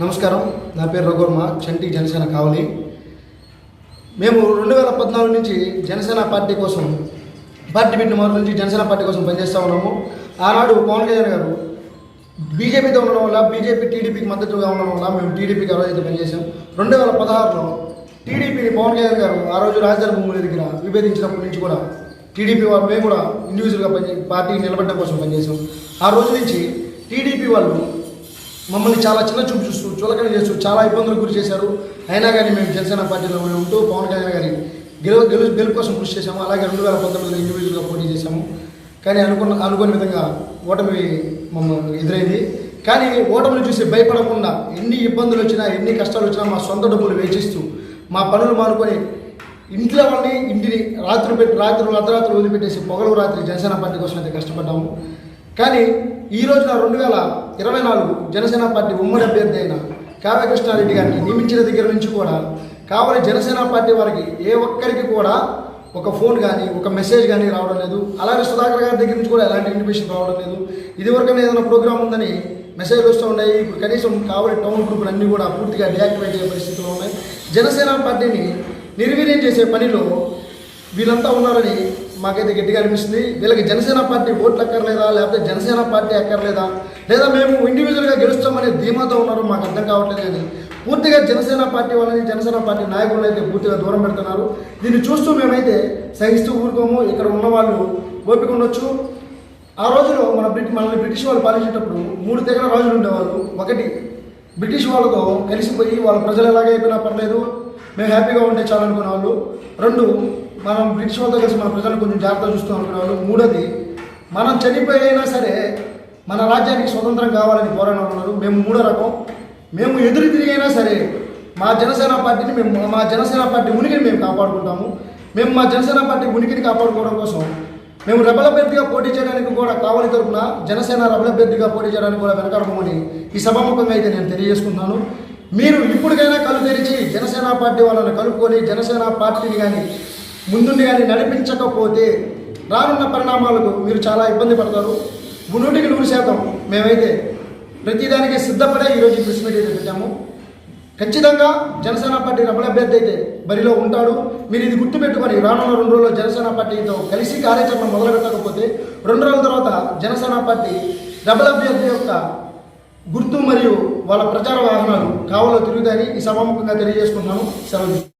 నమస్కారం. నా పేరు రఘువర్మ చంటి జనసేన కావలి. మేము రెండు వేల పద్నాలుగు నుంచి జనసేన పార్టీ కోసం పార్టీ పెట్టిన మొదటి నుంచి జనసేన పార్టీ కోసం పనిచేస్తూ ఉన్నాము. ఆనాడు పవన్ కళ్యాణ్ గారు బీజేపీతో ఉండడం వల్ల బీజేపీ టీడీపీకి మద్దతుగా ఉండడం వల్ల మేము టీడీపీకి ఆ రోజైతే పనిచేసాం రెండు వేల పదహారులో టీడీపీని పవన్ కళ్యాణ్ గారు ఆ రోజు రాజధాని భూముల దగ్గర విభేదించినప్పటి నుంచి కూడా టీడీపీ వాళ్ళు మేము కూడా ఇండివిజువల్గా పని పార్టీ నిలబడడం కోసం పనిచేసాం ఆ రోజు నుంచి టీడీపీ వాళ్ళు మమ్మల్ని చాలా చిన్న చూపు చూస్తూ చులకన చేస్తూ చాలా ఇబ్బందులకు గురి చేశారు. అయినా కానీ మేము జనసేన పార్టీలో ఉంటూ పవన్ కళ్యాణ్ గారి గెలువ గెలు గెలుపు కోసం కృషి చేశాము. అలాగే రెండు వేల పంతొమ్మిదిలో ఇండివిజువల్గా పోటీ చేశాము. కానీ అనుకున్న అనుకోని విధంగా ఓటమి మమ్మల్ని ఎదురైంది. కానీ ఓటమిని చూసి భయపడకుండా ఎన్ని ఇబ్బందులు వచ్చినా ఎన్ని కష్టాలు వచ్చినా మా సొంత డబ్బులు వేచిస్తూ మా పనులు మానుకొని ఇంట్లో వాళ్ళని ఇంటిని రాత్రి పెట్టి రాత్రులు అర్ధరాత్రులు వదిలిపెట్టేసి పొగలు రాత్రి జనసేన పార్టీ కోసం అయితే కష్టపడ్డాము. కానీ ఈ రోజున రెండు వేల ఇరవై నాలుగు జనసేన పార్టీ ఉమ్మడి అభ్యర్థి అయిన కావ్యకృష్ణారెడ్డి గారిని నియమించిన దగ్గర నుంచి కూడా కావలి జనసేన పార్టీ వారికి ఏ ఒక్కరికి కూడా ఒక ఫోన్ కానీ ఒక మెసేజ్ కానీ రావడం లేదు. అలాగే సుధాకర్ గారి దగ్గర నుంచి కూడా ఎలాంటి ఇన్విటేషన్ రావడం లేదు. ఇదివరకు ఏదైనా ప్రోగ్రామ్ ఉందని మెసేజ్లు వస్తూ ఉన్నాయి. ఇప్పుడు కనీసం కావలి టౌన్ గ్రూపులు అన్నీ కూడా పూర్తిగా డియాక్టివేట్ అయ్యే పరిస్థితిలో ఉన్నాయి. జనసేన పార్టీని నిర్వీర్యం చేసే పనిలో వీళ్ళంతా ఉన్నారని మాకైతే గట్టిగా అనిపిస్తుంది. వీళ్ళకి జనసేన పార్టీ ఓట్లు అక్కర్లేదా లేకపోతే జనసేన పార్టీ అక్కర్లేదా? లేదా మేము ఇండివిజువల్గా గెలుస్తామనే ధీమాతో ఉన్నారు మాకు అర్థం కావట్లేదు అని పూర్తిగా జనసేన పార్టీ వాళ్ళని జనసేన పార్టీ నాయకులను అయితే పూర్తిగా దూరం పెడుతున్నారు. దీన్ని చూస్తూ మేమైతే సహిస్తూ ఊరుకోము. ఇక్కడ ఉన్న వాళ్ళు ఓపిక ఉండొచ్చు. ఆ రోజులో మన బ్రిటి మనల్ని బ్రిటిష్ వాళ్ళు పాలించేటప్పుడు మూడు తెగల రాజులు ఉండేవాళ్ళు ఒకటి బ్రిటిష్ వాళ్ళతో కలిసిపోయి వాళ్ళ ప్రజలు ఎలాగైపోయినా పర్లేదు. మేము హ్యాపీగా ఉంటే చాలు అనుకునే వాళ్ళు. రెండు మనం బ్రిటిష్ వాళ్ళతో కలిసి మన ప్రజలను కొంచెం జాగ్రత్త చూస్తూ అనుకునే వాళ్ళు. మూడోది మనం చనిపోయినా సరే మన రాజ్యానికి స్వతంత్రం కావాలని పోరాటం అంటున్నారు ఉన్నారు. మేము మూడో రకం. మేము ఎదురు తిరిగైనా సరే మా జనసేన పార్టీని మేము మా జనసేన పార్టీ ఉనికిని మేము కాపాడుకుంటాము. మేము మా జనసేన పార్టీ ఉనికిని కాపాడుకోవడం కోసం మేము రెబల్ అభ్యర్థిగా పోటీ చేయడానికి కూడా కావలి తరపున జనసేన రెబల్ అభ్యర్థిగా పోటీ చేయడానికి కూడా వెనకడమని ఈ సభాముఖంగా అయితే నేను తెలియజేసుకుంటున్నాను. మీరు ఇప్పటికైనా కళ్ళు తెరిచి జనసేన పార్టీ వాళ్ళని కలుపుకొని జనసేన పార్టీని కానీ ముందుండి కానీ నడిపించకపోతే రానున్న పరిణామాలకు మీరు చాలా ఇబ్బంది పడతారు. నూటికి నూరు శాతం మేమైతే ప్రతిదానికి సిద్ధపడే ఈరోజు ఈ ప్రెస్ మీట్ అయితే పెట్టాము. ఖచ్చితంగా జనసేన పార్టీ రమణ అభ్యర్థి అయితే బరిలో ఉంటాడు. మీరు ఇది గుర్తుపెట్టుకొని రానున్న రెండు రోజుల్లో జనసేన పార్టీతో కలిసి కార్యాచరణ మొదలు పెట్టకపోతే రెండు రోజుల తర్వాత జనసేన పార్టీ రమణ అభ్యర్థి యొక్క గుర్తు మరియు వాళ్ళ ప్రచార వాహనాలు కావలో తిరుగుతాయని ఈ సభాముఖంగా తెలియజేసుకుంటున్నాను. సెలవు